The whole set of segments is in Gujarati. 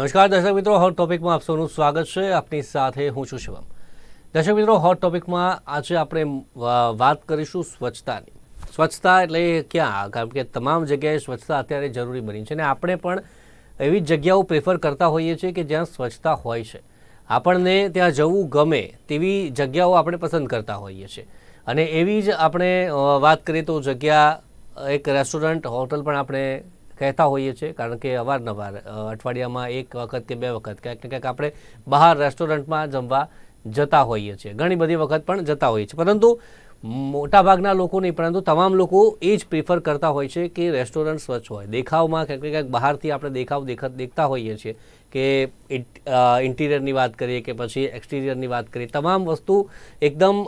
નમસ્કાર, દર્શક મિત્રો હોટ ટોપિકમાં આપ સૌનું સ્વાગત છે. આપની સાથે હું છું શિવમ. દર્શક મિત્રો હોટ ટોપિકમાં આજે આપણે વાત કરીશું સ્વચ્છતાની. સ્વચ્છતા એટલે ક્યાં? કારણ કે તમામ જગ્યાએ સ્વચ્છતા અત્યારે જરૂરી બની છે અને આપણે પણ એવી જગ્યાઓ પ્રેફર કરતા હોઈએ છીએ કે જ્યાં સ્વચ્છતા હોય છે. આપણને ત્યાં જવું ગમે તેવી જગ્યાઓ આપણે પસંદ કરતા હોઈએ છીએ. અને એવી જ આપણે વાત કરીએ તો જગ્યા, એક રેસ્ટોરન્ટ હોટલ પણ આપણે કહેતા હોઈએ છીએ, કારણ કે અવારનવાર અઠવાડિયામાં એક વખત કે બે વખત, ક્યાંક ને ક્યાંક આપણે બહાર રેસ્ટોરન્ટમાં જમવા જતા હોઈએ છીએ. ઘણી બધી વખત પણ જતા હોઈએ છીએ. પરંતુ મોટાભાગના લોકો નહીં, પરંતુ તમામ લોકો એ જ પ્રિફર કરતા હોય છે કે રેસ્ટોરન્ટ સ્વચ્છ હોય. દેખાવમાં ક્યાંક ને ક્યાંક બહારથી આપણે દેખાવ દેખા, દેખતા હોઈએ છીએ કે ઇન્ટિરિયરની વાત કરીએ કે પછી એક્સટિરિયરની વાત કરીએ. તમામ વસ્તુ એકદમ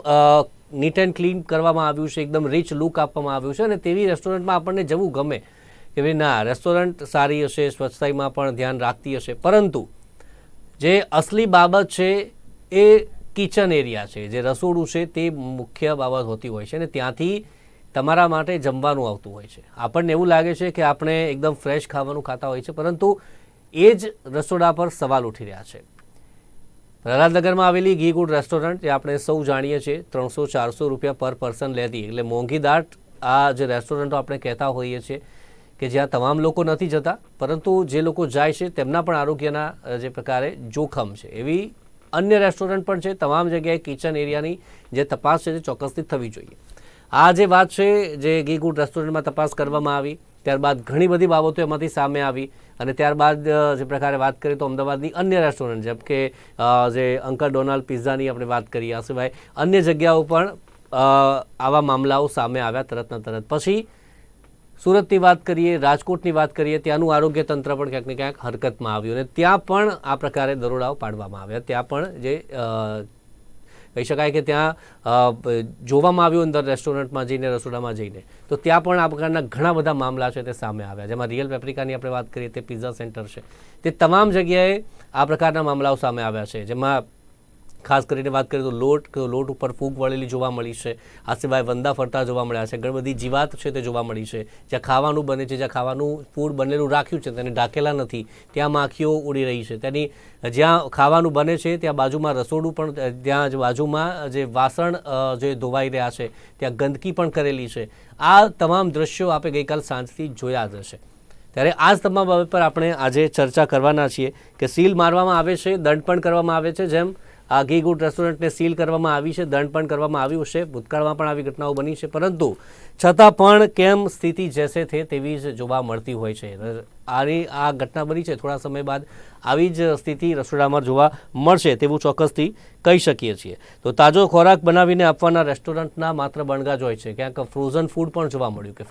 નીટ એન્ડ ક્લીન કરવામાં આવ્યું છે, એકદમ રીચ લુક આપવામાં આવ્યું છે અને તેવી રેસ્ટોરન્ટમાં આપણને જવું ગમે. કે ભાઈ, ના રેસ્ટોરન્ટ સારી હશે, સ્વચ્છતામાં પણ ધ્યાન રાખતી હશે. પરંતુ જે અસલી બાબત છે એ કિચન એરિયા છે, જે રસોડું છે તે મુખ્ય બાબત હોતી હોય છે અને ત્યાંથી તમારા માટે જમવાનું આવતું હોય છે. આપણને એવું લાગે છે કે આપણે એકદમ ફ્રેશ ખાવાનું ખાતા હોય છે, પરંતુ એ જ રસોડા પર સવાલ ઉઠી રહ્યા છે. પ્રહલાદનગરમાં આવેલી ઘી ગુડ રેસ્ટોરન્ટ જે આપણે સૌ જાણીએ છીએ, ત્રણસો ચારસો રૂપિયા પર પર્સન લેતી, એટલે મોંઘી દાટ આ જે રેસ્ટોરન્ટો આપણે કહેતા હોઈએ છીએ કે જ્યાં તમામ લોકો નથી જતા, પરંતુ જે લોકો જાય છે તેમના પણ આરોગ્યના જે પ્રકારે જોખમ છે. એવી અન્ય રેસ્ટોરન્ટ પણ છે, તમામ જગ્યાએ કિચન એરિયાની જે તપાસ છે તે ચોક્કસથી થવી જોઈએ. આ જે વાત છે, જે ગી ગુડ રેસ્ટોરન્ટમાં તપાસ કરવામાં આવી, ત્યારબાદ ઘણી બધી બાબતો એમાંથી સામે આવી, અને ત્યારબાદ જે પ્રકારે વાત કરીએ તો અમદાવાદની અન્ય રેસ્ટોરન્ટ, જેમ કે જે અંકલ ડોનાલ્ડ પિઝાની આપણે વાત કરીએ, આ સિવાય અન્ય જગ્યાઓ પણ આવા મામલાઓ સામે આવ્યા, તરતના તરત. પછી સુરતની વાત કરીએ, રાજકોટની વાત કરીએ, ત્યાંનું આરોગ્ય તંત્ર પણ ક્યાંક ને ક્યાંક હરકતમાં આવ્યું અને ત્યાં પણ આ પ્રકારે દરોડાઓ પાડવામાં આવ્યા. ત્યાં પણ જે કહી શકાય કે ત્યાં જોવામાં આવ્યું અંદર રેસ્ટોરન્ટમાં જઈને, રસોડામાં જઈને. તો ત્યાં પણ આ પ્રકારના ઘણા બધા મામલા છે તે સામે આવ્યા. જેમાં રિયલ પેપ્રિકાની આપણે વાત કરીએ તે પિઝા સેન્ટર છે. તે તમામ જગ્યાએ આ પ્રકારના મામલાઓ સામે આવ્યા છે. જેમાં ખાસ કરીને વાત કરીએ તો લોટ લોટ ઉપર ફૂગ વળેલી જોવા મળી છે. આ સિવાય વંદા ફરતા જોવા મળ્યા છે. ઘણી બધી જીવાત છે તે જોવા મળી છે. જ્યાં ખાવાનું બને છે, જ્યાં ખાવાનું ફૂડ બનેલું રાખ્યું છે, તેને ઢાંકેલા નથી. ત્યાં માખીઓ ઉડી રહી છે. તેની જ્યાં ખાવાનું બને છે, ત્યાં બાજુમાં રસોડું પણ ત્યાં જ બાજુમાં જે વાસણ જે ધોવાઈ રહ્યા છે, ત્યાં ગંદકી પણ કરેલી છે. આ તમામ દ્રશ્યો આપણે ગઈકાલ સાંજથી જોયા જ હશે. ત્યારે આ જ તમામ બાબત પર આપણે આજે ચર્ચા કરવાના છીએ કે સીલ મારવામાં આવે છે, દંડ પણ કરવામાં આવે છે, જેમ આ ઘી ગુડ રેસ્ટોરન્ટને સીલ કરવામાં આવી છે, દંડ પણ કરવામાં આવ્યું છે, ભૂતકાળમાં પણ આવી ઘટનાઓ બની છે, પરંતુ છતાં પણ કેમ સ્થિતિ જેસે થે તેવી જ જોવા મળતી હોય છે. આની આ ઘટના બની છે. થોડા સમય બાદ આવી જ સ્થિતિ રસોડામાં જોવા મળશે તેવું ચોક્કસથી કહી શકીએ છીએ. તો તાજો ખોરાક બનાવીને આપવાના રેસ્ટોરન્ટના માત્ર બણગા જ હોય છે. ક્યાંક ફ્રોઝન ફૂડ પણ જોવા મળ્યું કે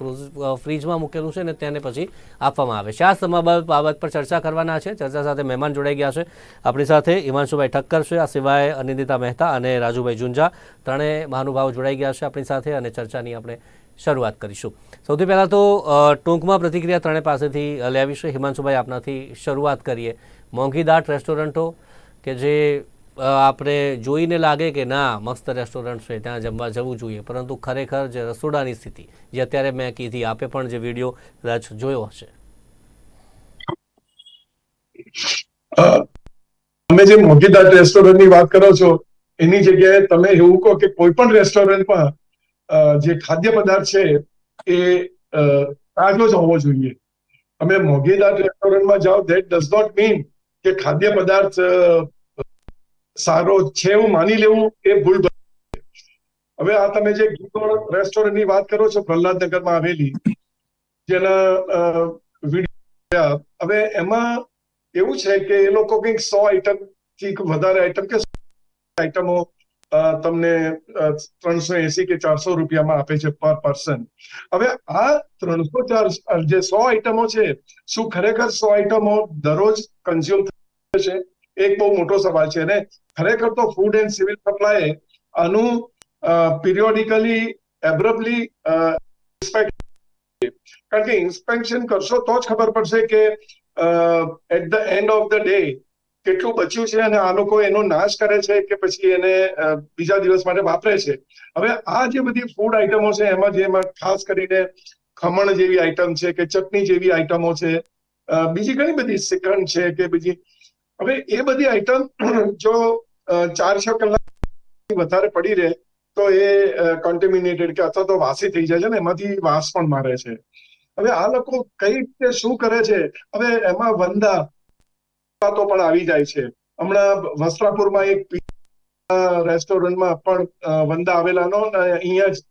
ફ્રીજમાં મૂકેલું છે ને તેને પછી આપવામાં આવે છે. આ બાબત બાબત પર ચર્ચા કરવાના છે. ચર્ચા સાથે મહેમાન જોડાઈ ગયા છે. આપણી સાથે હિમાંશુભાઈ ઠક્કર છે, આ સિવાય અનિંદિતા મહેતા અને રાજુભાઈ જુંજા ત્રણેય મહાનુભાવ જોડાઈ ગયા છે આપણી સાથે અને ચર્ચાની આપણે શરૂઆત કરીશું. સૌથી પહેલાં તો ટૂંકમાં પ્રતિક્રિયા ત્રણે પાસેથી લેવીશું હિમાંશુભાઈ આપનાથી શરૂઆત કરીએ. મોંઘી દાટ રેસ્ટોરન્ટો કે જે આપણે જોઈને લાગે કે ના, મસ્ત રેસ્ટોરન્ટ છે, ત્યાં જમવા જવું જોઈએ. પરંતુ ખરેખર જે રસોડાની સ્થિતિ, જે અત્યારે મેં કીધી, આપે પણ જે વીડિયો કદાચ જોયો હશે. તમે જે મોંઘીદાટ રેસ્ટોરન્ટની વાત કરો છો, એની જગ્યાએ તમે એવું કહો કે કોઈ પણ રેસ્ટોરન્ટમાં જે ખાદ્ય પદાર્થ છે એ તાજો જ હોવો જોઈએ તમે મોંઘીદાર રેસ્ટોરન્ટમાં જાઓ ધેટ ડઝ નોટ મીન કે ખાદ્ય પદાર્થ સારો છે એવું માની લેવું એ ભૂલ. હવે આ તમે જે રેસ્ટોરન્ટની વાત કરો છો, પ્રહલાદનગરમાં આવેલી, જેના વીડિયો હવે એમાં એવું છે કે એ લોકો કંઈક સો આઈટમથી વધારે આઈટમ કે આઈટમો તમને ત્રણસો એસી કે ચારસો રૂપિયામાં આપે છે પર પર્સન. હવે આ ત્રણસો ચાર, જે સો આઈટમો છે, શું ખરેખર સો આઈટમો દરરોજ કન્ઝ્યુમ છે એક બહુ મોટો સવાલ છે. અને ખરેખર તો ફૂડ એન્ડ સિવિલ સપ્લાય આનું પિરિયોડિકલી એબ્રબલી કારણ કે ઇન્સ્પેક્શન કરશો તો જ ખબર પડશે કે at the end of the day કેટલું બચ્યું છે અને આ લોકો એનો નાશ કરે છે કે પછી એને બીજા દિવસ માટે વાપરે છે. હવે આ જે બધી ફૂડ આઈટમો છે, એમાં જેમાં ખાસ કરીને ખમણ જેવી આઈટમ છે કે ચટણી જેવી આઈટમો છે બીજી ઘણી બધી શ્રીખંડ છે કે બીજી. હવે એ બધી આઈટમ જો ચાર છ કલાક વધારે પડી રહે તો એ કોન્ટેમિનેટેડ કે અથવા તો વાસી થઈ જાય છે ને, એમાંથી વાસ પણ મારે છે. હવે આ લોકો કઈ રીતે શું કરે છે? હવે એમાં વંદા વાતો પણ આવી જાય છે. હમણાં વસ્ત્રાપુરમાં એક રેસ્ટોરન્ટમાં પણ વંદા આવેલાનો અહીંયા જ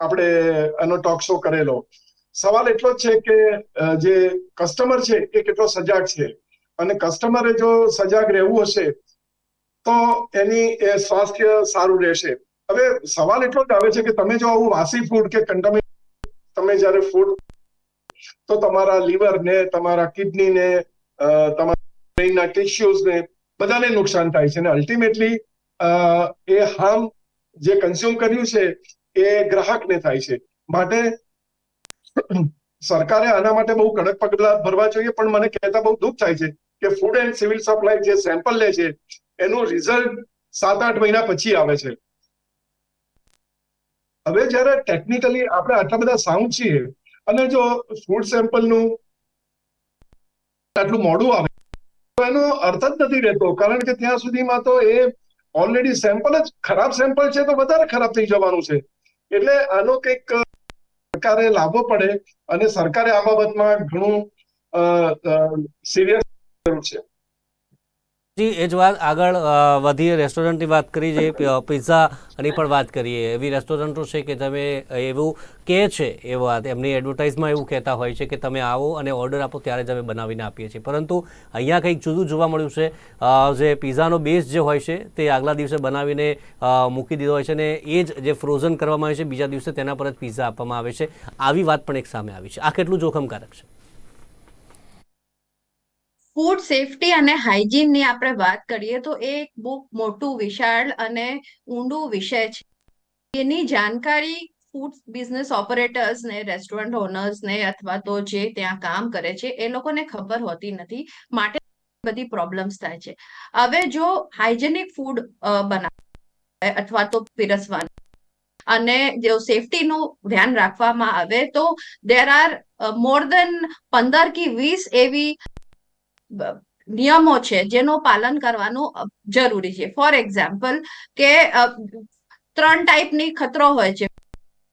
આપણે એનો ટોક શો કરેલો. સવાલ એટલો જ છે કે જે કસ્ટમર છે એ કેટલો સજાગ છે? અને કસ્ટમરે જો સજાગ રહેવું હશે, તો એની સ્વાસ્થ્ય સારું રહેશે. હવે સવાલ એટલો જ આવે છે કે તમે જો આવું વાસી ફૂડ કે કન્ટામિન તમે જ્યારે ફૂડ તો તમારા લીવર ને, તમારા કિડની ને તમારા બ્રેઇનના ટિશ્યુઝ ને બધાને નુકસાન થાય છે અને અલ્ટિમેટલી એ હાર્મ જે કન્ઝ્યુમ કર્યું છે, એ ગ્રાહકને થાય છે. માટે સરકારે આના માટે બહુ કડક પગલા ભરવા જોઈએ, પણ મને કહેતા બહુ દુઃખ થાય છે કે ફૂડ એન્ડ સિવિલ સપ્લાય જે સેમ્પલ લે છે, એનું રિઝલ્ટ સાત આઠ મહિના પછી આવે છે. હવે જ્યારે ટેકનિકલી આપણે આટલા બધા સાઉન્ડ છીએ, અને જો ફૂડ સેમ્પલનું આટલું મોડું આવે એનો અર્થ જ નથી રહેતો. કારણ કે ત્યાં સુધીમાં તો એ ઓલરેડી સેમ્પલ જ ખરાબ સેમ્પલ છે તો વધારે ખરાબ થઈ જવાનું છે. એટલે આનો કંઈક સરકારે લાવવો પડે અને સરકારે આ બાબતમાં ઘણું સિરિયસ જરૂર છે. જી, એ જ વાત. આગળ વધીએ રેસ્ટોરન્ટની વાત કરી, જે પિ- પિઝ્ઝાની પણ વાત કરીએ. એવી રેસ્ટોરન્ટો છે કે તમે એવું કહે છે એ વાત. એમની એડવર્ટાઇઝમાં એવું કહેતા હોય છે કે તમે આવો અને ઓર્ડર આપો ત્યારે જ અમે બનાવીને આપીએ છીએ. પરંતુ અહીંયા કંઈક જુદું જોવા મળ્યું છે. જે પિઝાનો બેઝ જે હોય છે તે આગલા દિવસે બનાવીને મૂકી દીધો હોય છે અને એ જ જે ફ્રોઝન કરવામાં આવે છે, બીજા દિવસે તેના પર જ પિઝા આપવામાં આવે છે. આવી વાત પણ એક સામે આવી છે. આ કેટલું જોખમકારક છે? ફૂડ સેફટી અને હાઇજીનની આપણે વાત કરીએ તો એ એક બહુ મોટું વિશાળ અને ઊંડું વિષય છે. એની જાણકારી ફૂડ બિઝનેસ ઓપરેટર્સ ને રેસ્ટોરન્ટ ઓનર્સ ને અથવા તો જે ત્યાં કામ કરે છે, એ લોકોને ખબર હોતી નથી. માટે બધી પ્રોબ્લેમ્સ થાય છે. હવે જો હાઇજેનિક ફૂડ બનાવે અથવા તો પીરસવાનું અને જો સેફટીનું ધ્યાન રાખવામાં આવે તો દેર આર મોર દેન પંદર કે વીસ એવી નિયમો છે જેનું પાલન કરવાનું જરૂરી છે. ફોર એક્ઝામ્પલ કે ત્રણ ટાઈપની ખતરો હોય છે.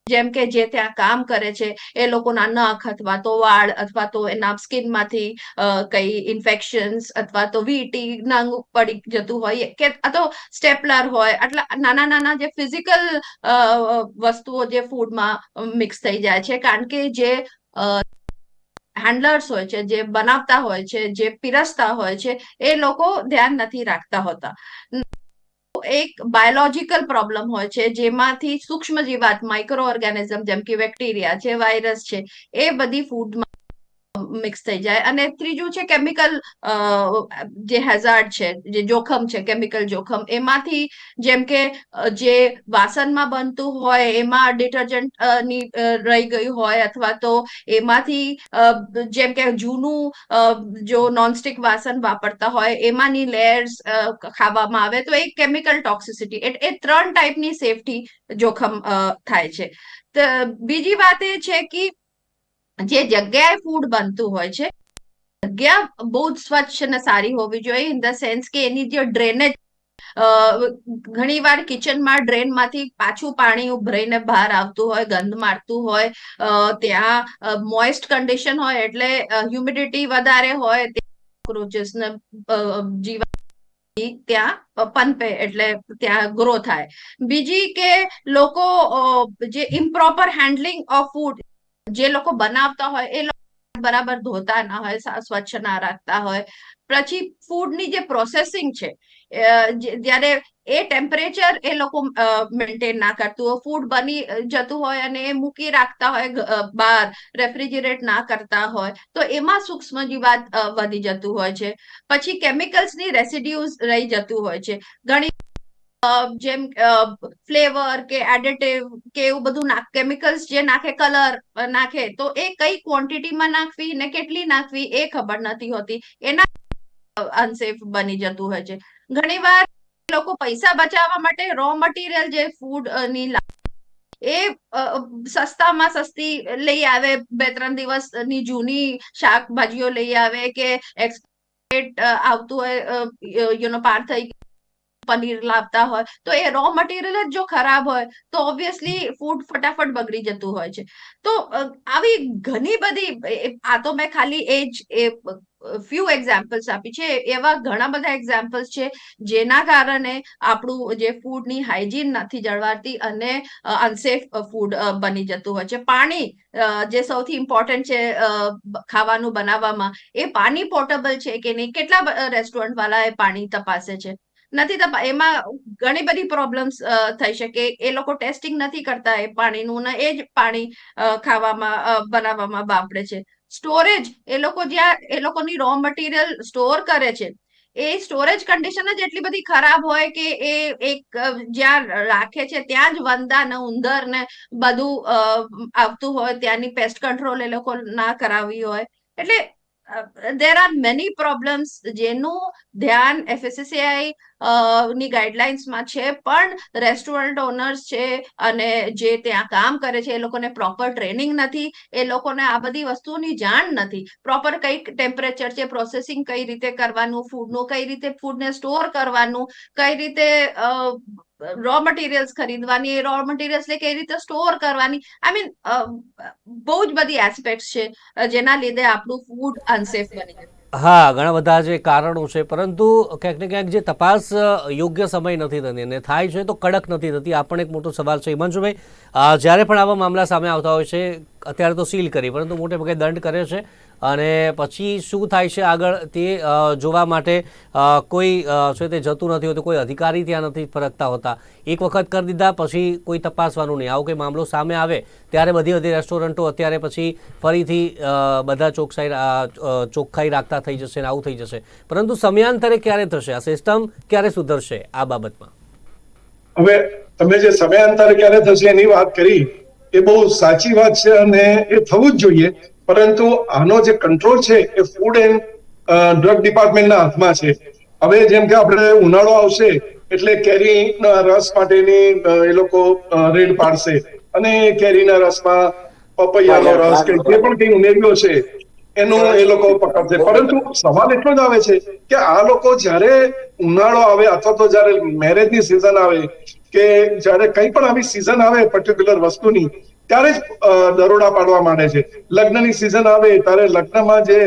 જેમ કે જે ત્યાં કામ કરે છે, એ લોકોના નખ અથવા તો વાળ અથવા તો એના સ્કિનમાંથી કઈ ઇન્ફેક્શન્સ અથવા તો વીટી, નંગ પડી જતું હોય, કે, આ તો સ્ટેપલર હોય, આટલા નાના નાના જે ફિઝિકલ વસ્તુઓ જે ફૂડમાં મિક્સ થઈ જાય છે. કારણ કે જે હેન્ડલર્સ હોય છે, જે બનાવતા હોય છે, જે પીરસતા હોય છે, એ લોકો ધ્યાન નથી રાખતા હોતા. એક બાયોલોજીકલ પ્રોબ્લેમ હોય છે, જેમાંથી સૂક્ષ્મ જીવાત માઇક્રો ઓર્ગેનિઝમ જેમ કે બેક્ટેરિયા છે વાયરસ છે, એ બધી ફૂડમાં મિક્સ થઈ જાય. અને ત્રીજું છે કેમિકલ જે હેઝાર્ડ છે, જે જોખમ છે, કેમિકલ જોખમ, એમાંથી જેમ કે જે વાસણમાં બનતું હોય, એમાં ડિટર્જન્ટની રહી ગયું હોય અથવા તો એમાંથી જેમ કે જૂનું જો નોનસ્ટિક વાસણ વાપરતા હોય, એમાંની લેયર્સ ખાવામાં આવે, તો એક કેમિકલ ટોક્સિસિટી એ ત્રણ ટાઈપની સેફટી જોખમ થાય છે. બીજી વાત એ છે કે જે જગ્યાએ ફૂડ બનતું હોય છે જગ્યા બહુ જ સ્વચ્છ અને સારી હોવી જોઈએ ઇન ધ સેન્સ કે એની જે ડ્રેનેજ ઘણી વાર કિચનમાં ડ્રેનમાંથી પાછું પાણી ઉભરાઈને બહાર આવતું હોય ગંધ મારતું હોય ત્યાં મોઇસ્ટ કન્ડિશન હોય એટલે હ્યુમિડિટી વધારે હોય કોક્રોચેસ અ, ત્યાં પનપે એટલે ત્યાં ગ્રો થાય. બીજી કે લોકો જે ઇમ્પ્રોપર હેન્ડલિંગ ઓફ ફૂડ જે લોકો બનાવતા હોય એ લોકો બરાબર ધોતા ના હોય સ્વચ્છ ના રાખતા હોય. પછી ફૂડની જે પ્રોસેસિંગ છે જ્યારે એ ટેમ્પરેચર એ લોકો મેન્ટેન ના કરતું હોય. ફૂડ બની જતું હોય અને એ મૂકી રાખતા હોય બહાર, રેફ્રિજરેટ ના કરતા હોય, તો એમાં સૂક્ષ્મ જીવાત વધી જતું હોય છે. પછી કેમિકલ્સની રેસિડ્યુઝ રહી જતું હોય છે. ઘણી જેમ ફ્લેવર કે એડિટિવ કે એવું બધું કેમિકલ્સ જે નાખે, કલર નાખે, તો એ કઈ ક્વોન્ટિટીમાં નાખવી ને કેટલી નાખવી એ ખબર નથી હોતી. એના અનસેફ બની જતું હોય છે. ઘણીવાર લોકો પૈસા બચાવવા માટે રો મટીરિયલ જે ફૂડની એ સસ્તામાં સસ્તી લઈ આવે, બે ત્રણ દિવસની જૂની શાકભાજીઓ લઈ આવે કે એક્સપેટ આવતું હોય યુનો પાર થઈ પનીર લાવતા હોય, તો એ રો મટીરિયલ જ જો ખરાબ હોય, તો ઓબ્વિયસલી ફૂડ ફટાફટ બગડી જતું હોય છે. તો આવી ઘણી બધી, એ- એ- આ તો મેં ખાલી એ જ ફ્યુ એક્ઝામ્પલ્સ આપી છે. એવા ઘણા બધા એક્ઝામ્પલ્સ છે, જેના કારણે આપણું જે ફૂડની હાઇજીન નથી જળવાતી અને અનસેફ ફૂડ બની જતું હોય છે. પાણી જે સૌથી ઇમ્પોર્ટન્ટ છે ખાવાનું બનાવવામાં, એ પાણી પોર્ટેબલ છે કે નહીં? કેટલા રેસ્ટોરન્ટ વાળા એ પાણી તપાસે છે? નથી તપા એમાં ઘણી બધી પ્રોબ્લેમ્સ થઈ શકે. એ લોકો ટેસ્ટિંગ નથી કરતા એ પાણીનું, ને એ જ પાણી ખાવામાં બનાવવામાં વાપરે છે. સ્ટોરેજ એ લોકો જ્યાં, એ લોકોની રો મટીરિયલ સ્ટોર કરે છે. એ સ્ટોરેજ કન્ડિશન જ એટલી બધી ખરાબ હોય કે એ એક જ્યાં રાખે છે ત્યાં જ વંદા ને ઉંદર ને બધું આવતું હોય, ત્યાંની પેસ્ટ કંટ્રોલ એ લોકો ના કરાવી હોય. એટલે દેર આર મેની પ્રોબ્લેમ્સ જેનું ધ્યાન એફએસસીઆઈ ની ગાઈડલાઇન્સમાં છે, પણ રેસ્ટોરન્ટ ઓનર્સ છે અને જે ત્યાં કામ કરે છે, એ લોકોને પ્રોપર ટ્રેનિંગ નથી, એ લોકોને આ બધી વસ્તુઓની જાણ નથી. પ્રોપર કઈ ટેમ્પરેચર છે, પ્રોસેસિંગ કઈ રીતે કરવાનું, ફૂડનું કઈ રીતે ફૂડને સ્ટોર કરવાનું, કઈ રીતે રો મટીરિયલ્સ ખરીદવાની રો મટીરિયલ્સ કઈ રીતે સ્ટોર કરવાની. આઈ મીન બહુ જ બધી એસ્પેક્ટ છે, જેના લીધે આપણું ફૂડ અનસેફ બની જાય હા, ઘણા બધા જે કારણો છે, પરંતુ ક્યાંક ને ક્યાંક જે તપાસ યોગ્ય સમય નથી થતી અને થાય છે તો કડક નથી થતી. આ પણ એક મોટો સવાલ છે હિમાંશુભાઈ. જ્યારે પણ આવા મામલા સામે આવતા હોય છે અત્યારે તો સીલ કરી, પરંતુ મોટે ભાગે દંડ કરે છે. અને પછી શું થાય છે આગળ તે જોવા માટે કોઈ શું તે જતું નથી હોતું, કોઈ અધિકારી ત્યાં નથી ફરકતા હોતા. એક વખત કરી દીધા, પછી કોઈ તપાસવાનું નહીં. આવો કોઈ મામલો સામે આવે, ત્યારે બધી બધી રેસ્ટોરન્ટો અત્યારે પછી ફરીથી બધા ચોકસાઈ ચોખ્ખાઈ રાખતા થઈ જશે ને આવું થઈ જશે. પરંતુ સમયાંતરે ક્યારે થશે? આ સિસ્ટમ ક્યારે સુધરશે આ બાબતમાં? હવે તમે જે સમયાંતરે ક્યારે થશે એની વાત કરી એ બહુ સાચી વાત છે અને એ થવું જ જોઈએ. પરંતુ આનો જે કંટ્રોલ છે એ ફૂડ એન્ડ ડ્રગ ડિપાર્ટમેન્ટના હાથમાં છે. હવે જેમ કે આપણે ઉનાળો આવશે એટલે કેરીના રસ માટેની એ લોકો રેડ પાડશે. અને કેરીના રસમાં પપૈયાનો રસ કે જે પણ કંઈ ઉમેર્યો છે એનું એ લોકો પકડશે. પરંતુ સવાલ એટલો જ આવે છે કે આ લોકો જ્યારે ઉનાળો આવે અથવા તો જ્યારે મેરેજની સિઝન આવે કે જ્યારે કંઈ પણ આવી સિઝન આવે પર્ટિક્યુલર વસ્તુની, ત્યારે જ દરોડા પાડવા માંડે છે. લગ્નની સિઝન આવે ત્યારે લગ્નમાં જે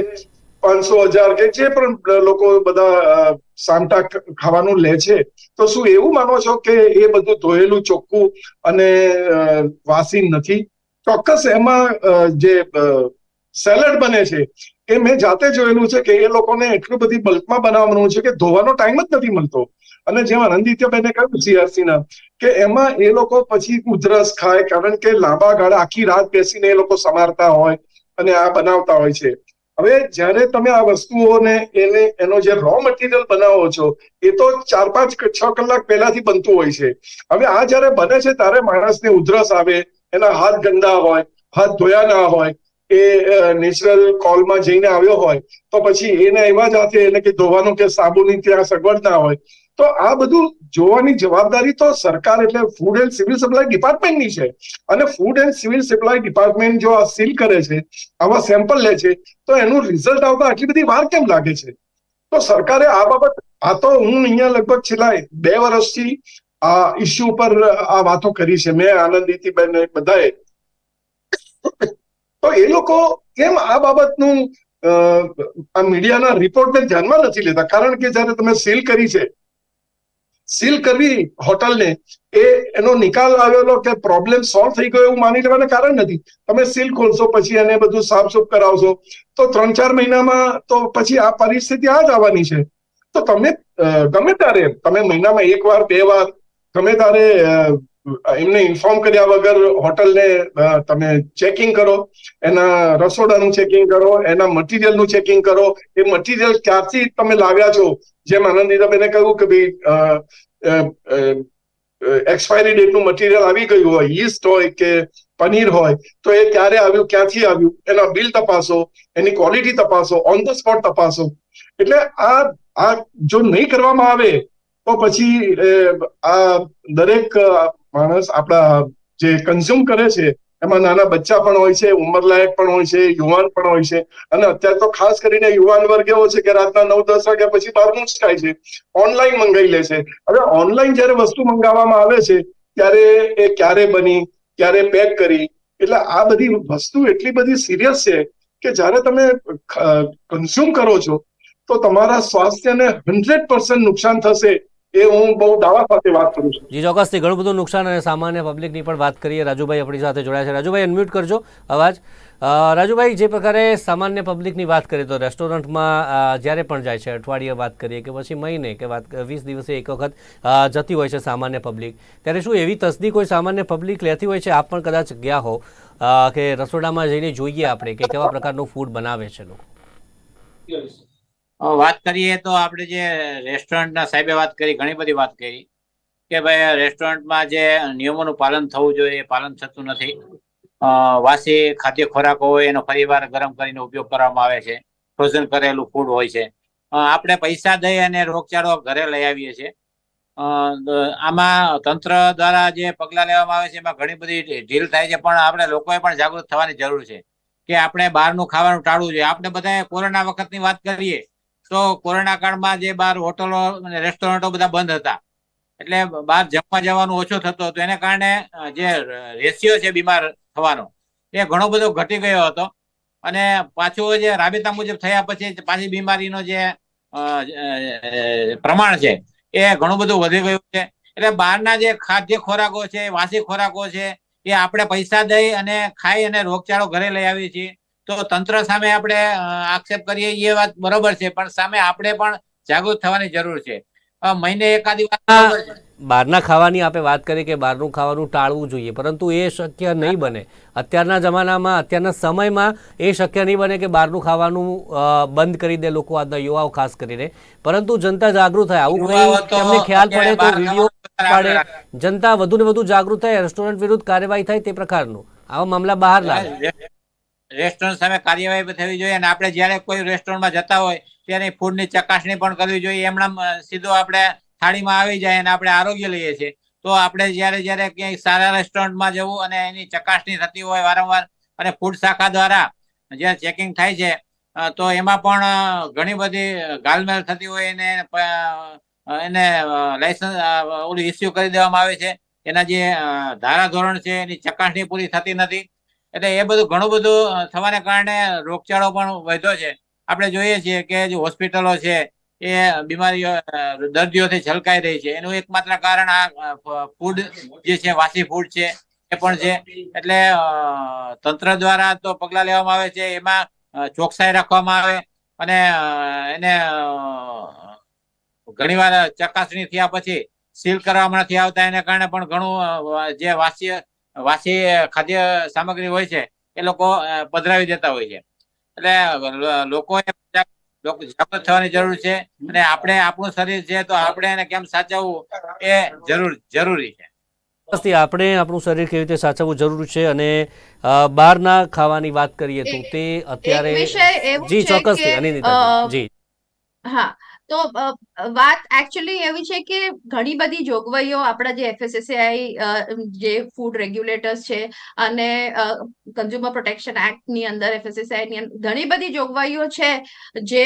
પાંચસો હજાર કે જે પણ લોકો બધા સાંટા ખાવાનું લે છે, તો શું એવું માનો છો કે એ બધું ધોયેલું, ચોખ્ખું અને વાસી નથી? ચોક્કસ એમાં જે સેલડ બને છે, એ મેં જાતે જોયેલું છે કે એ લોકોને એટલું બધી બલ્કમાં બનાવવાનું છે કે ધોવાનો ટાઈમ જ નથી મળતો. અને જેમ આનંદિત્યબેને કહ્યું CRC ના કે એમાં એ લોકો પછી ઉધરસ ખાય, કારણ કે લાંબા ગાળા આખી રાત બેસીને એ લોકો સમારતા હોય અને આ બનાવતા હોય છે. હવે જ્યારે તમે આ વસ્તુઓને એને, એનો જે રો મટીરિયલ બનાવો છો, એ તો ચાર પાંચ છ કલાક પહેલાથી બનતું હોય છે. હવે આ જ્યારે બને છે, ત્યારે માણસને ઉધરસ આવે, એના હાથ ગંદા હોય, હાથ ધોયા ના હોય, એ નેચરલ કોલમાં જઈને આવ્યો હોય, તો પછી એને એવા જ હાથે, એને કે ધોવાનું કે સાબુની ત્યાં સગવડ ના હોય તો આ બધું જોવાની જવાબદારી તો સરકાર એટલે ફૂડ એન્ડ સિવિલ સપ્લાય ડિપાર્ટમેન્ટની છે. અને food and civil supply department જો આ સીલ કરે છે આવા સેમ્પલ લે છે, તો એનું રિઝલ્ટ આવતા આટલી બધી વાર કેમ લાગે છે? તો સરકારે આ બાબત, આ તો હું અહીંયા લગભગ છેલ્લા બે વર્ષથી આ ઇસ્યુ ઉપર આ વાતો કરી છે. મેં આનંદીતીબેન બધાએ. તો એ લોકો કેમ આ બાબતનું આ મીડિયાના રિપોર્ટને ધ્યાનમાં નથી લેતા? કારણ કે જ્યારે તમે સીલ કરી છે સીલ કરવી હોટલને એ એનો નિકાલ આવેલો કે પ્રોબ્લેમ સોલ્વ થઈ ગયો એવું માની લેવાને કારણ નથી. તમે સીલ ખોલશો પછી એને બધું સાફસૂફ કરાવશો. તો ત્રણ ચાર મહિનામાં તો પછી આ પરિસ્થિતિ આ જ આવવાની છે. તો તમે ગમે ત્યારે તમે મહિનામાં એક વાર બે વાર ગમે ત્યારે અ, એમને ઇન્ફોર્મ કર્યા વગર હોટલને તમે ચેકિંગ કરો, એના રસોડાનું ચેકિંગ કરો, એના મટીરિયલનું ચેકિંગ કરો, એ મટીરિયલ ક્યાંથી તમે લાવ્યા છો? જેમ આનંદીતાબેને કહ્યું કે ભાઈ એક્સપાયરી ડેટનું મટીરિયલ આવી ગયું હોય યીસ્ટ હોય કે પનીર હોય, તો એ ક્યારે આવ્યું, ક્યાંથી આવ્યું? એના બિલ તપાસો, એની ક્વોલિટી તપાસો ઓન ધ સ્પોટ તપાસો. એટલે આ આ જો નહીં કરવામાં આવે, તો પછી આ દરેક માણસ આપણા જે કન્ઝ્યુમ કરે છે, એમાં નાના બચ્ચા પણ હોય છે, ઉંમરલાયક પણ હોય છે, યુવાન પણ હોય છે. અને અત્યારે તો ખાસ કરીને યુવાન વર્ગ એવો છે કે રાતના નવ, દસ વાગ્યા પછી બહારનું જ ખાય છે. ઓનલાઈન મંગાવી લે છે. હવે ઓનલાઈન જ્યારે વસ્તુ મંગાવવામાં આવે છે, ત્યારે એ ક્યારે બની, ક્યારે પેક કરી? એટલે આ બધી વસ્તુ એટલી બધી સિરિયસ છે કે જ્યારે તમે કન્ઝ્યુમ કરો છો, તો તમારા સ્વાસ્થ્યને હંડ્રેડ પર્સન્ટ નુકસાન થશે. એ હું બહુ દાવા સાથે વાત કરું છું. જી ચોક્કસથી ઘણું બધું નુકસાન અને સામાન્ય પબ્લિકની પણ વાત કરીએ. રાજુભાઈ આપણી સાથે જોડાયા છે. રાજુભાઈ અનમ્યુટ કરજો. અવાજ. રાજુભાઈ જે પ્રકારે સામાન્ય પબ્લિકની વાત કરીએ તો રેસ્ટોરન્ટમાં જ્યારે પણ જાય છે અઠવાડિયે વાત કરીએ કે પછી મહિને કે વાત વીસ દિવસે એક વખત જતી હોય છે સામાન્ય પબ્લિક ત્યારે શું એવી તસદી કોઈ સામાન્ય પબ્લિક લેતી હોય છે? આપ પણ કદાચ ગયા હો કે રસોડામાં જઈને જોઈએ આપણે કે કેવા પ્રકારનું ફૂડ બનાવે છે લોકો. વાત કરીએ તો આપણે જે રેસ્ટોરન્ટના સાહેબે વાત કરી, ઘણી બધી વાત કરી કે ભાઈ રેસ્ટોરન્ટમાં જે નિયમોનું પાલન થવું જોઈએ, એ પાલન થતું નથી. વાસી ખાદ્ય ખોરાક હોય, એનો ફરીવાર ગરમ કરીને ઉપયોગ કરવામાં આવે છે. ફ્રોઝન કરેલું ફૂડ હોય છે. આપણે પૈસા દઈ અને રોગચાળો ઘરે લઈ આવીએ છીએ. આમાં તંત્ર દ્વારા જે પગલાં લેવામાં આવે છે, એમાં ઘણી બધી ઢીલ થાય છે, પણ આપણે લોકોએ પણ જાગૃત થવાની જરૂર છે કે આપણે બહારનું ખાવાનું ટાળવું જોઈએ. આપણે બધા કોરોના વખતની વાત કરીએ તો કોરોના કાળમાં જે બહાર હોટલો રેસ્ટોરન્ટો બધા બંધ હતા. એટલે બહાર જમવા જવાનું ઓછું થતું હતું. એને કારણે જે રેશિયો છે બીમાર થવાનો, એ ઘણો બધો ઘટી ગયો હતો. અને પાછું જે રાબેતા મુજબ થયા પછી પાછી બીમારીનો જે પ્રમાણ છે, એ ઘણું બધું વધી ગયું છે. એટલે બહારના જે ખાદ્ય ખોરાકો છે, વાસી ખોરાકો છે, એ આપણે પૈસા દઈ અને ખાઈ અને રોગચાળો ઘરે લઈ આવીએ છીએ. તો તંત્ર સામે આપણે આક્ષેપ કરીએ એ વાત બરોબર છે પણ સામે આપણે પણ જાગૃત થવાની જરૂર છે. મહિને એકાદી વાત બહારના ખાવાની આપણે વાત કરી કે બહારનું ખાવાનું ટાળવું જોઈએ પરંતુ એ શક્ય નહીં બને. અત્યારના જમાનામાં અત્યારના સમયમાં એ શક્ય નહીં બને કે બહારનું ખાવાનું બંધ કરી દે લોકો આજના યુવાઓ ખાસ કરીને. પરંતુ જનતા જાગૃત થાય. આવું યુવાઓ તમને ખ્યાલ પડે તો વીડિયો પાડે. જનતા વધુ ને વધુ જાગૃત થાય રેસ્ટોરન્ટ વિરુદ્ધ કાર્યવાહી થાય તે પ્રકારનું. આવા મામલા બહાર લાવે. રેસ્ટોરન્ટ સામે કાર્યવાહી થવી જોઈએ અને આપણે જ્યારે કોઈ રેસ્ટોરન્ટમાં જતા હોય ત્યારે ફૂડની ચકાસણી પણ કરવી જોઈએ. એમણામ સીધો આપણે થાળીમાં આવી જાય અને આપણે આરોગ્ય લઈએ છીએ. તો આપણે જ્યારે જ્યારે ક્યાંય સારા રેસ્ટોરન્ટમાં જવું અને એની ચકાસણી થતી હોય વારંવાર અને ફૂડ શાખા દ્વારા જ્યારે ચેકિંગ થાય છે તો એમાં પણ ઘણી બધી ગાલમેલ થતી હોય એને એને લાયસન્સ ઓલું ઇસ્યુ કરી દેવામાં આવે છે. એના જે ધારા ધોરણ છે, એની ચકાસણી પૂરી થતી નથી. એટલે એ બધું ઘણું બધું થવાને કારણે રોગચાળો પણ વધ્યો છે. આપણે જોઈએ છીએ કે જે હોસ્પિટલો છે, એ બીમારીઓ દર્દીઓથી છલકાઈ રહી છે. એનું એકમાત્ર કારણ આ ફૂડ જે છે, વાસી ફૂડ છે, એ પણ છે. એટલે તંત્ર દ્વારા તો પગલાં લેવામાં આવે છે, એમાં ચોકસાઈ રાખવામાં આવે અને એને ઘણીવાર ચકાસણી થયા પછી સીલ કરવામાં નથી આવતા. એને કારણે પણ ઘણું જે વાસી વાસી ખાદ્ય સામગ્રી હોય છે એ લોકો પધરાવી દેતા હોય છે. એટલે લોકોએ લોકો જાગૃત થવાની જરૂર છે અને આપણે આપણું શરીર છે તો આપણે એને કેમ સાચવવું એ જરૂર જરૂરી છે. આપણે આપણું શરીર કેવી રીતે સાચવવું જરૂર છે અને બહારના ખાવાની વાત કરીએ તો તે અત્યારે જી ચોક્કસ જી. હા તો વાત એકચ્યુઅલી એવી છે કે ઘણી બધી જોગવાઈઓ આપણા જે એફએસએસઆઈ જે ફૂડ રેગ્યુલેટર્સ છે અને કન્ઝ્યુમર પ્રોટેક્શન એક્ટની અંદર એફએસએસઆઈની ઘણી બધી જોગવાઈઓ છે જે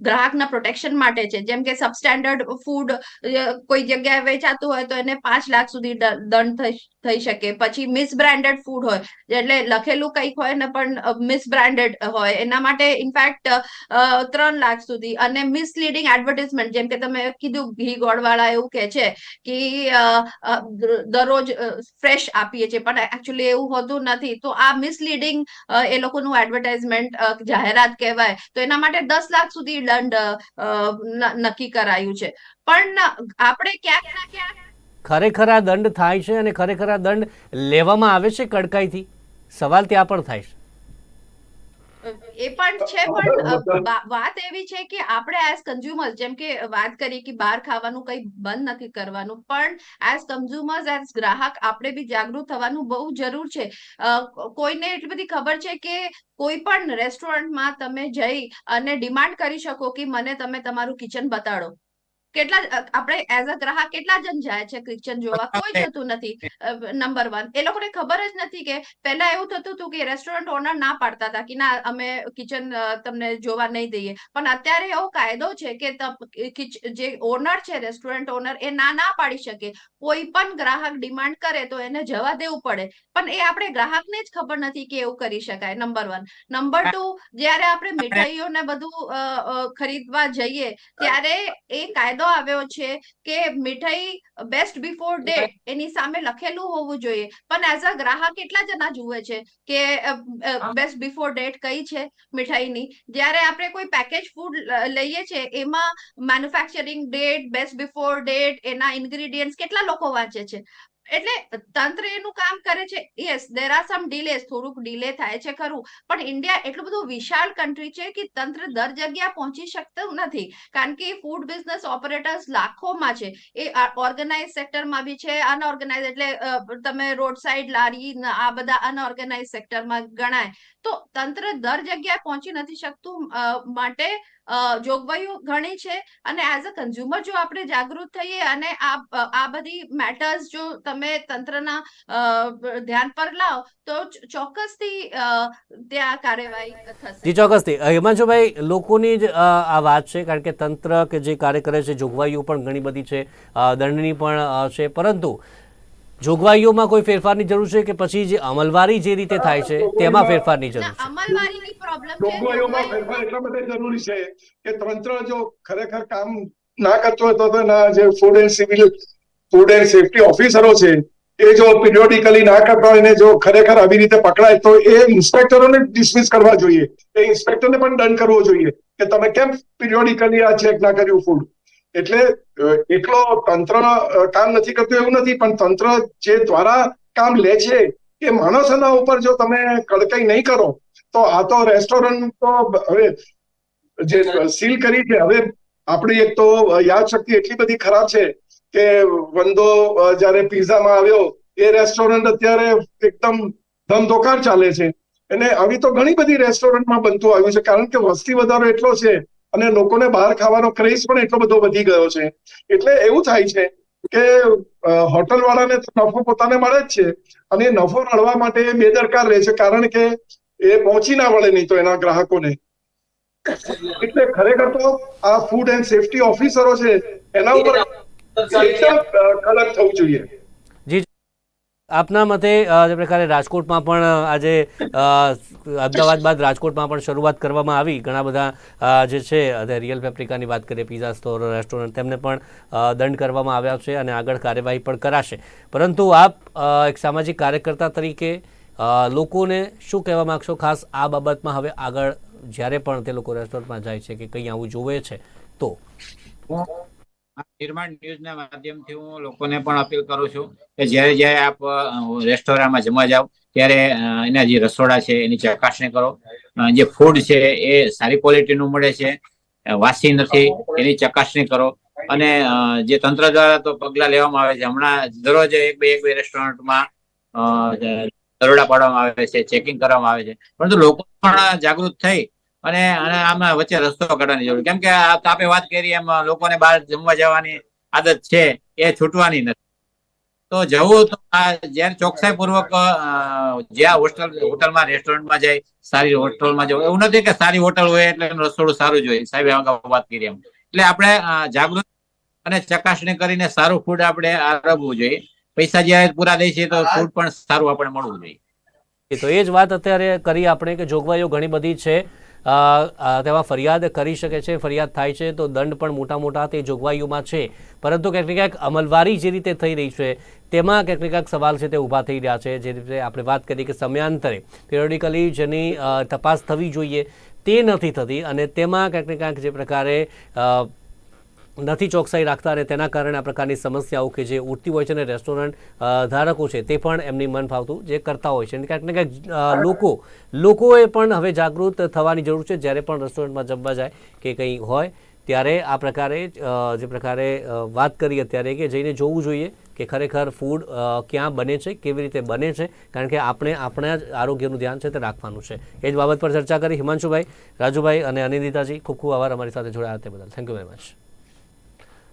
ગ્રાહકના પ્રોટેક્શન માટે છે. જેમ કે સબસ્ટેન્ડર્ડ ફૂડ કોઈ જગ્યાએ વેચાતું હોય તો એને પાંચ લાખ સુધી દંડ થઈ શકે. પછી મિસબ્રાન્ડેડ ફૂડ હોય, એટલે લખેલું કંઈક હોય ને પણ મિસબ્રાન્ડેડ હોય. એના માટે ઇનફેક્ટ ત્રણ લાખ સુધી. અને મિસલીડિંગ એડવર્ટિઝમેન્ટ જેમ કે તમે કીધું, ઘી ગોળવાળા એવું કે છે કે દરરોજ ફ્રેશ આપીએ છીએ. પણ એકચ્યુઅલી એવું હોતું નથી. તો આ મિસલીડિંગ એ લોકોનું એડવર્ટાઇઝમેન્ટ જાહેરાત કહેવાય. તો એના માટે દસ લાખ સુધી દંડ નક્કી કરાયું છે. પણ આપણે ક્યાંક ના ક્યાંક ખરેખર આ દંડ થાય છે અને ખરેખર આ દંડ લેવામાં આવે છે કડકાઈથી? સવાલ ત્યાં પણ થાય છે. એ પણ છે, પણ વાત એવી છે કે આપણે એઝ કન્ઝ્યુમર્સ જેમ કે વાત કરીએ કે બહાર ખાવાનું કંઈ બંધ નથી કરવાનું, પણ એઝ કન્ઝ્યુમર્સ એઝ ગ્રાહક આપણે બી જાગૃત થવાનું બહુ જરૂર છે. કોઈને એટલી બધી ખબર છે કે કોઈ પણ રેસ્ટોરન્ટમાં તમે જઈ અને ડિમાન્ડ કરી શકો કે મને તમે તમારું કિચન બતાડો. કેટલા આપણે એઝ અ ગ્રાહક કેટલા જણ જાય છે ક્રિશ્ચન જોવા? કોઈ જતું નથી. નંબર વન એ લોકોને ખબર જ નથી કે પહેલા એવું થતું હતું કે રેસ્ટોરન્ટ ઓનર ના પાડતા હતા કે ના અમે કિચન તમને જોવા નહીં દઈએ. પણ અત્યારે એવો કાયદો છે કે જે ઓનર છે રેસ્ટોરન્ટ ઓનર એ ના ના પાડી શકે. કોઈ પણ ગ્રાહક ડિમાન્ડ કરે તો એને જવા દેવું પડે. પણ એ આપણે ગ્રાહકને જ ખબર નથી કે એવું કરી શકાય. નંબર વન નંબર ટુ જ્યારે આપણે મીઠાઈઓ ને બધું ખરીદવા જઈએ ત્યારે એ કાયદો આવ્યો છે કે મીઠાઈ બેસ્ટ બિફોર ડેટ એની સામે લખેલું હોવું જોઈએ. પણ એઝ અ ગ્રાહક એટલા જણા જુએ છે કે બેસ્ટ બિફોર ડેટ કઈ છે મીઠાઈની. જ્યારે આપણે કોઈ પેકેજ ફૂડ લઈએ છીએ એમાં manufacturing date best before date એના ઇન્ગ્રીડિયન્ટ કેટલા લોકો વાંચે છે? એટલે તંત્ર એનું કામ કરે છે. Yes there are some delays થોડુંક ડિલે થાય છે ખરું. પણ ઇન્ડિયા એટલું બધું વિશાળ કન્ટ્રી છે કે તંત્ર દર જગ્યા પહોંચી શકતું નથી. કારણ કે ફૂડ બિઝનેસ ઓપરેટર્સ લાખોમાં છે. એ ઓર્ગેનાઇઝ સેક્ટરમાં બી છે અનઓર્ગેનાઇઝ એટલે તમે રોડ સાઈડ લારી, આ બધા અનઓર્ગેનાઇઝ સેક્ટરમાં ગણાય. તો તંત્ર દર જગ્યાએ પહોંચી નથી શકતું માટે જોગવાઈઓ ઘણી છે. અને એઝ અ કન્ઝ્યુમર જો આપણે જાગૃત થઈએ અને આ આ બધી મેટર્સ જો તમે તંત્રના ધ્યાન પર લાવો, તો ચોક્કસથી ત્યાં કાર્યવાહી થશે. જી, ચોક્કસથી. હિમાંશુભાઈ, લોકોની જ આ વાત છે, કારણ કે તંત્ર કે જે કાર્ય કરે છે, જોગવાઈઓ પણ ઘણી બધી છે દંડની પણ છે. પરંતુ જોગવાઈઓમાં કોઈ ફેરફારની જરૂર છે કે પછી જે અમલવારી જે રીતે થાય છે તેમાં ફેરફારની જરૂર છે? અમલવારીની પ્રોબ્લેમ છે જોગવાઈઓમાં ફેરફાર એટલા માટે જરૂરી છે કે તંત્ર જો ખરેખર કામ ના કરતો હોય તો ના જે food and civil food and safety ઓફિસરો છે એ જો પિરિયોડિકલી ના કરતા હોય ને જો ખરેખર આવી રીતે પકડાય તો એ ઇન્સ્પેક્ટરોને ડિસમિસ કરવા જોઈએ. એ ઇન્સ્પેક્ટરને પણ દંડ કરવો જોઈએ કે તમે કેમ પિરિયોડિકલી આ ચેક ના કર્યું ફૂડ એટલે એટલો તંત્ર કામ નથી કરતું એવું નથી, પણ તંત્ર જે દ્વારા કામ લે છે, એ માણસોના ઉપર જો તમે કડકાઈ નહીં કરો, તો આ તો રેસ્ટોરન્ટ તો હવે જે સીલ કરી છે, હવે આપણી એક તો યાદ શક્તિ એટલી બધી ખરાબ છે કે વંદો જ્યારે પિઝામાં આવ્યો, એ રેસ્ટોરન્ટ અત્યારે એકદમ ધમધોકાર ચાલે છે. અને આવી તો ઘણી બધી રેસ્ટોરન્ટમાં બનતું આવ્યું છે, કારણ કે વસ્તી વધારો એટલો છે અને લોકોને બહાર ખાવાનો ક્રેઝ પણ એટલો બધો વધી ગયો છે. એટલે એવું થાય છે કે હોટલ વાળાને તો નફો પોતાને મળે જ છે અને નફો રળવા માટે બેદરકાર રહે છે કારણ કે એ પહોંચી ના વળે નહીં તો એના ગ્રાહકોને. એટલે ખરેખર તો આ ફૂડ એન્ડ સેફટી ઓફિસરો છે એના ઉપર એકદમ કડક થવું જોઈએ. આપના મતે જે પ્રકારે રાજકોટમાં પણ આજે અમદાવાદ બાદ રાજકોટમાં પણ શરૂઆત કરવામાં આવી. ઘણા બધા જે છે રિયલ પેપ્રિકાની વાત કરીએ, પીઝા સ્ટોર, રેસ્ટોરન્ટ, તેમને પણ દંડ કરવામાં આવ્યા છે અને આગળ કાર્યવાહી પણ કરાશે. પરંતુ આપ એક સામાજિક કાર્યકર્તા તરીકે લોકોને શું કહેવા માગશો? ખાસ આ બાબતમાં હવે આગળ જ્યારે પણ તે લોકો રેસ્ટોરન્ટમાં જાય છે કે કંઈ આવું જોવે છે, તો? નિર્માણ ન્યૂઝના માધ્યમથી હું લોકોને પણ અપીલ કરું છું કે જ્યારે જ્યારે આપ રેસ્ટોરન્ટમાં જમવા જાઓ, ત્યારે એના જે રસોડા છે, એની ચકાસણી કરો. જે ફૂડ છે, એ સારી ક્વોલિટીનું મળે છે વાસી નથી, એની ચકાસણી કરો. અને જે તંત્ર દ્વારા તો પગલા લેવામાં આવે છે, હમણાં દરરોજ એક બે એક બે રેસ્ટોરન્ટમાં દરોડા પાડવામાં આવે છે, ચેકિંગ કરવામાં આવે છે. પરંતુ લોકો પણ જાગૃત થઈ અને આમાં વચ્ચે રસ્તો કાઢવાની જરૂર. કેમ કે આપે વાત કરી એમ, લોકોને બહાર જમવા જવાની આદત છે, એ છૂટવાની નથી. તો જવું તો આ ચોકસાઈ પૂર્વક જ્યાં હોસ્ટેલ, હોટલમાં, રેસ્ટોરન્ટમાં જાય, સારી હોટલમાં જવું. એવું નથી કે સારી હોટલ હોય એટલે રસોડું સારું જ હોય. સાહેબ વાત કરી એમ. એટલે આપણે જાગૃત અને ચકાસણી કરીને સારું ફૂડ આપણે આરવવું જોઈએ. પૈસા જ્યારે પૂરા દે છે તો ફૂડ પણ સારું આપણે મળવું જોઈએ. તો એ જ વાત અત્યારે કરી આપણે કે જોગવાઈઓ ઘણી બધી છે. તેમાં ફરિયાદ કરી શકે છે, ફરિયાદ થાય છે, તો દંડ પણ મોટા મોટા તે જોગવાઈઓમાં છે. પરંતુ ક્યાંક ક્યાંક અમલવારી જે રીતે થઈ રહી છે, તેમાં ક્યાંક ક્યાંક સવાલ છે તે ઊભા થઈ રહ્યા છે. જે રીતે આપણે વાત કરી કે સમયાંતરે પિરિયોડિકલી જેની તપાસ થવી જોઈએ તે નથી થતી અને તેમાં ક્યાંક ક્યાંક જે પ્રકારે નથી ચોકસાઈ રાખતા અને તેના કારણે આ પ્રકારની સમસ્યાઓ કે જે ઉઠતી હોય છે અને રેસ્ટોરન્ટ ધારકો છે તે પણ એમની મન ફાવતું જે કરતા હોય છે. અને ક્યાંક ને ક્યાંક લોકો, લોકોએ પણ હવે જાગૃત થવાની જરૂર છે. જ્યારે પણ રેસ્ટોરન્ટમાં જમવા જાય કે કંઈ હોય, ત્યારે આ પ્રકારે જે પ્રકારે વાત કરી અત્યારે કે જઈને જોવું જોઈએ કે ખરેખર ફૂડ ક્યાં બને છે, કેવી રીતે બને છે, કારણ કે આપણે આપણા જ આરોગ્યનું ધ્યાન છે તે રાખવાનું છે. એ જ બાબત પર ચર્ચા કરી હિમાંશુભાઈ, રાજુભાઈ અને અનિંદિતાજી. ખૂબ ખૂબ આભાર અમારી સાથે જોડાયા તે બદલ. થેન્ક યુ વેરી મચ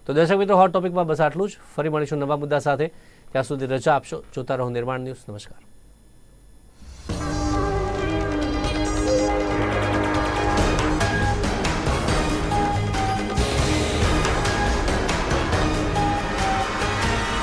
તો દર્શક મિત્રો હોટ ટોપિકમાં બસ આટલું જ. ફરી મળીશું નવા મુદ્દા સાથે. ત્યાં સુધી રજા આપશો. જોતા રહો નિર્માણ ન્યૂઝ. નમસ્કાર.